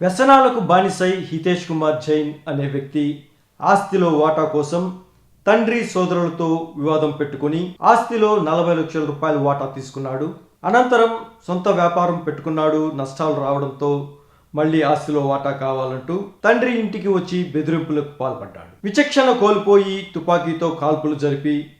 వ్యసనాలకు బానిసై హితేష్ కుమార్ జైన్ అనే వ్యక్తి ఆస్తిలో వాటా కోసం తండ్రి సోదరులతో వివాదం పెట్టుకుని ఆస్తిలో నలభై లక్షల రూపాయల వాటా తీసుకున్నాడు. అనంతరం సొంత వ్యాపారం పెట్టుకున్నాడు. నష్టాలు రావడంతో మళ్ళీ ఆస్తిలో వాటా కావాలంటూ తండ్రి ఇంటికి వచ్చి బెదిరింపులకు పాల్పడ్డాడు. విచక్షణ కోల్పోయి తుపాకీతో కాల్పులు జరిపి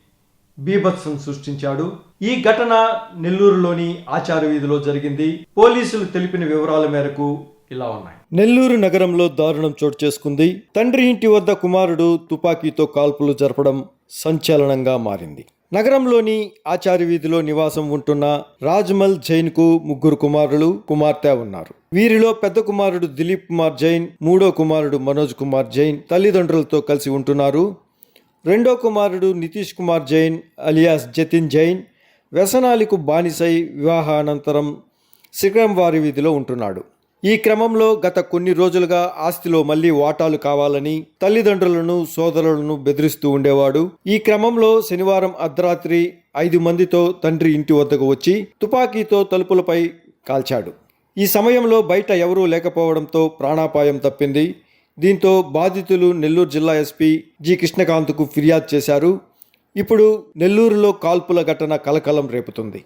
బీభత్సం సృష్టించాడు. ఈ ఘటన నెల్లూరులోని ఆచార వీధిలో జరిగింది. పోలీసులు తెలిపిన వివరాల మేరకు ఇలా ఉన్నాయి. నెల్లూరు నగరంలో దారుణం చోటు చేసుకుంది. తండ్రి ఇంటి వద్ద కుమారుడు తుపాకీతో కాల్పులు జరపడం సంచలనంగా మారింది. నగరంలోని ఆచార్య వీధిలో నివాసం ఉంటున్న రాజ్మల్ జైన్కు ముగ్గురు కుమారులు కుమార్తె ఉన్నారు. వీరిలో పెద్ద కుమారుడు దిలీప్ కుమార్ జైన్ మూడో కుమారుడు మనోజ్ కుమార్ జైన్ తల్లిదండ్రులతో కలిసి ఉంటున్నారు. రెండో కుమారుడు నితీష్ కుమార్ జైన్ అలియాస్ జతిన్ జైన్ వ్యసనాలకు బానిసై వివాహానంతరం శిఖరం వారి వీధిలో ఉంటున్నాడు. ఈ క్రమంలో గత కొన్ని రోజులుగా ఆస్తిలో మళ్ళీ వాటాలు కావాలని తల్లిదండ్రులను సోదరులను బెదిరిస్తూ ఉండేవాడు. ఈ క్రమంలో శనివారం అర్ధరాత్రి ఐదు మందితో తండ్రి ఇంటి వద్దకు వచ్చి తుపాకీతో తలుపులపై కాల్చాడు. ఈ సమయంలో బయట ఎవరూ లేకపోవడంతో ప్రాణాపాయం తప్పింది. దీంతో బాధితులు నెల్లూరు జిల్లా ఎస్పీ జి కృష్ణకాంత్కు ఫిర్యాదు చేశారు. ఇప్పుడు నెల్లూరులో కాల్పుల ఘటన కలకలం రేపుతుంది.